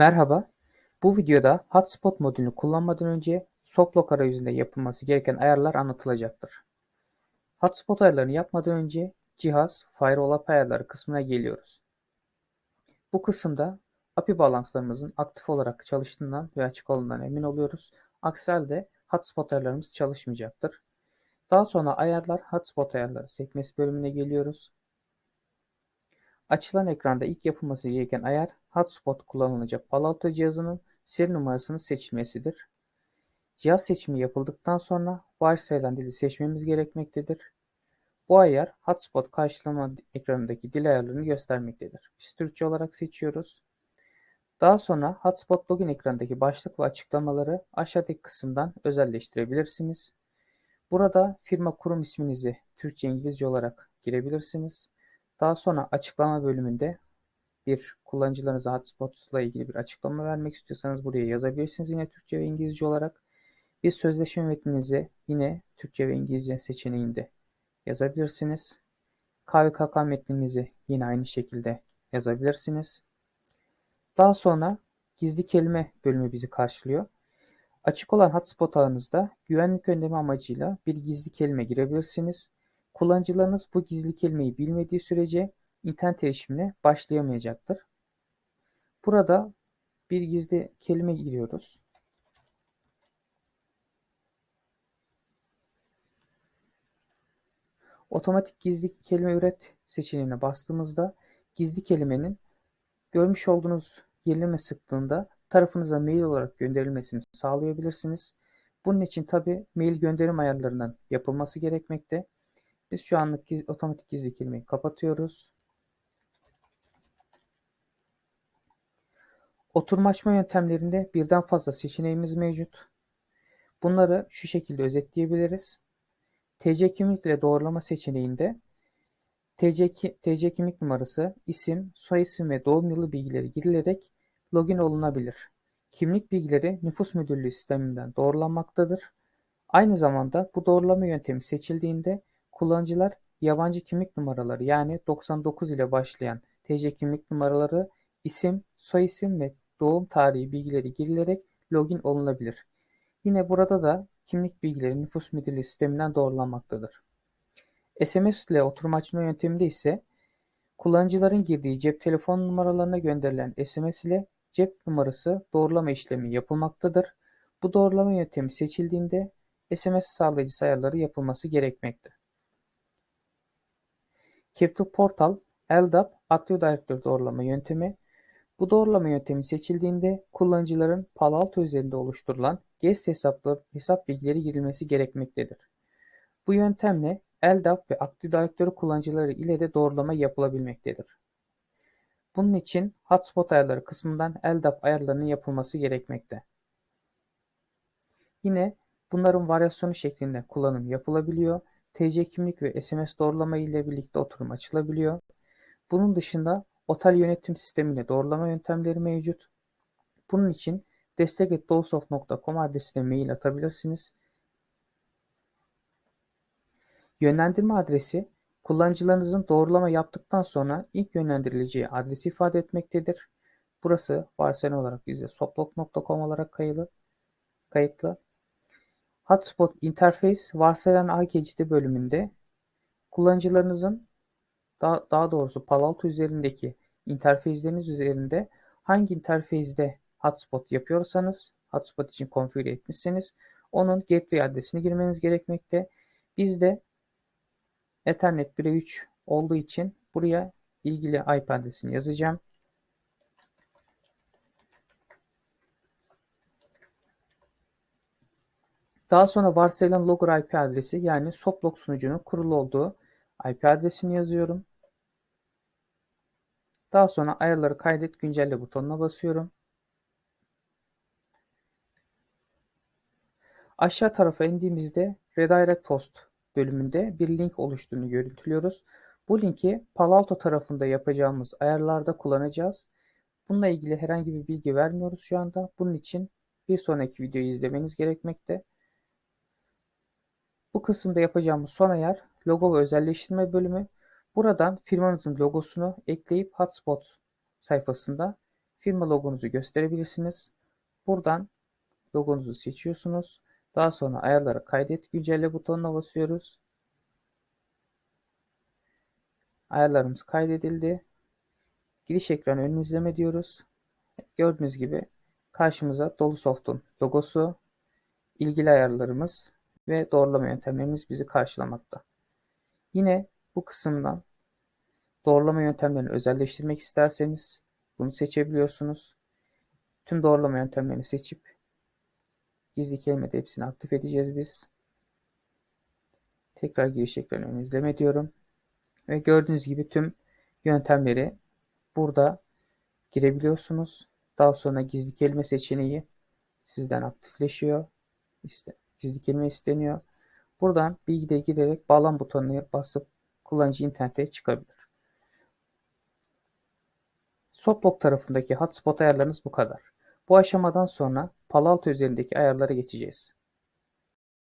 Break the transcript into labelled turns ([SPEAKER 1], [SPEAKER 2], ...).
[SPEAKER 1] Merhaba, bu videoda Hotspot modülünü kullanmadan önce Soplok arayüzünde yapılması gereken ayarlar anlatılacaktır. Hotspot ayarlarını yapmadan önce cihaz Firewall API ayarları kısmına geliyoruz. Bu kısımda API bağlantılarımızın aktif olarak çalıştığından ve açık olduğundan emin oluyoruz. Aksi halde Hotspot ayarlarımız çalışmayacaktır. Daha sonra ayarlar Hotspot ayarları sekmesi bölümüne geliyoruz. Açılan ekranda ilk yapılması gereken ayar hotspot kullanılacak Palo cihazının seri numarasının seçilmesidir. Cihaz seçimi yapıldıktan sonra varsayılan dili seçmemiz gerekmektedir. Bu ayar hotspot karşılama ekranındaki dil ayarlarını göstermektedir. Biz Türkçe olarak seçiyoruz. Daha sonra hotspot login ekranındaki başlık ve açıklamaları aşağıdaki kısımdan özelleştirebilirsiniz. Burada firma kurum isminizi Türkçe İngilizce olarak girebilirsiniz. Daha sonra açıklama bölümünde bir kullanıcılarınıza hotspot ile ilgili bir açıklama vermek istiyorsanız buraya yazabilirsiniz yine Türkçe ve İngilizce olarak. Bir sözleşme metninizi yine Türkçe ve İngilizce seçeneğinde yazabilirsiniz. KVKK metninizi yine aynı şekilde yazabilirsiniz. Daha sonra gizli kelime bölümü bizi karşılıyor. Açık olan hotspot ağınızda güvenlik önlemi amacıyla bir gizli kelime girebilirsiniz. Kullanıcılarınız bu gizli kelimeyi bilmediği sürece internet erişimine başlayamayacaktır. Burada bir gizli kelime giriyoruz. Otomatik gizli kelime üret seçeneğine bastığımızda gizli kelimenin görmüş olduğunuz yenileme sıklığında tarafınıza mail olarak gönderilmesini sağlayabilirsiniz. Bunun için tabi mail gönderim ayarlarının yapılması gerekmekte. Biz şu anlık giz, otomatik gizli kelimeyi kapatıyoruz. Oturma açma yöntemlerinde birden fazla seçeneğimiz mevcut. Bunları şu şekilde özetleyebiliriz. TC kimlik ile doğrulama seçeneğinde TC, TC kimlik numarası, isim, soyisim ve doğum yılı bilgileri girilerek login olunabilir. Kimlik bilgileri nüfus müdürlüğü sisteminden doğrulanmaktadır. Aynı zamanda bu doğrulama yöntemi seçildiğinde kullanıcılar yabancı kimlik numaraları yani 99 ile başlayan TC kimlik numaraları, isim, soyisim ve doğum tarihi bilgileri girilerek login olunabilir. Yine burada da kimlik bilgileri nüfus müdürlüğü sisteminden doğrulanmaktadır. SMS ile oturma açma yönteminde ise kullanıcıların girdiği cep telefon numaralarına gönderilen SMS ile cep numarası doğrulama işlemi yapılmaktadır. Bu doğrulama yöntemi seçildiğinde SMS sağlayıcı ayarları yapılması gerekmektedir. Captive Portal, LDAP Active Directory doğrulama yöntemi bu doğrulama yöntemi seçildiğinde kullanıcıların Palo Alto üzerinde oluşturulan guest hesaplı hesap bilgileri girilmesi gerekmektedir. Bu yöntemle LDAP ve Active Directory kullanıcıları ile de doğrulama yapılabilmektedir. Bunun için Hotspot ayarları kısmından LDAP ayarlarının yapılması gerekmekte. Yine bunların varyasyonu şeklinde kullanım yapılabiliyor. TC kimlik ve SMS doğrulama ile birlikte oturum açılabiliyor. Bunun dışında otel yönetim sistemiyle doğrulama yöntemleri mevcut. Bunun için destek.dolosoft.com adresine mail atabilirsiniz. Yönlendirme adresi kullanıcılarınızın doğrulama yaptıktan sonra ilk yönlendirileceği adresi ifade etmektedir. Burası varsayılan olarak bizde soplok.com olarak kayıtlı. kayıtlı. Hotspot Interface varsayılan AKCD bölümünde kullanıcılarınızın daha, doğrusu Palo Alto üzerindeki interface'leriniz üzerinde hangi interface'de hotspot yapıyorsanız, hotspot için konfigüre etmişseniz onun gateway adresini girmeniz gerekmekte. Bizde Ethernet 1'e 3 olduğu için buraya ilgili IP adresini yazacağım. Daha sonra varsayılan logger IP adresi yani soplog sunucunun kurulu olduğu IP adresini yazıyorum. Daha sonra ayarları kaydet güncelle butonuna basıyorum. Aşağı tarafa indiğimizde Redirect Host bölümünde bir link oluştuğunu görüntülüyoruz. Bu linki Palo Alto tarafında yapacağımız ayarlarda kullanacağız. Bununla ilgili herhangi bir bilgi vermiyoruz şu anda. Bunun için bir sonraki videoyu izlemeniz gerekmekte. Bu kısımda yapacağımız son ayar logo ve özelleştirme bölümü. Buradan firmanızın logosunu ekleyip Hotspot sayfasında firma logonuzu gösterebilirsiniz. Buradan logonuzu seçiyorsunuz. Daha sonra ayarlara kaydet güncelle butonuna basıyoruz. Ayarlarımız kaydedildi. Giriş ekranı ön izleme diyoruz. Gördüğünüz gibi karşımıza Dolusoft'un logosu, ilgili ayarlarımız ve doğrulama yöntemlerimiz bizi karşılamakta. Yine bu kısımdan doğrulama yöntemlerini özelleştirmek isterseniz bunu seçebiliyorsunuz. Tüm doğrulama yöntemlerini seçip gizli kelimede hepsini aktif edeceğiz biz. Tekrar giriş ekranı ön izleme diyorum. Ve gördüğünüz gibi tüm yöntemleri burada girebiliyorsunuz. Daha sonra gizli kelime seçeneği sizden aktifleşiyor. İşte gizli kelime isteniyor. Buradan bilgide girerek bağlan butonuna basıp kullanıcı internete çıkabilir. Softlock tarafındaki hotspot ayarlarınız bu kadar. Bu aşamadan sonra Palo Alto üzerindeki ayarlara geçeceğiz.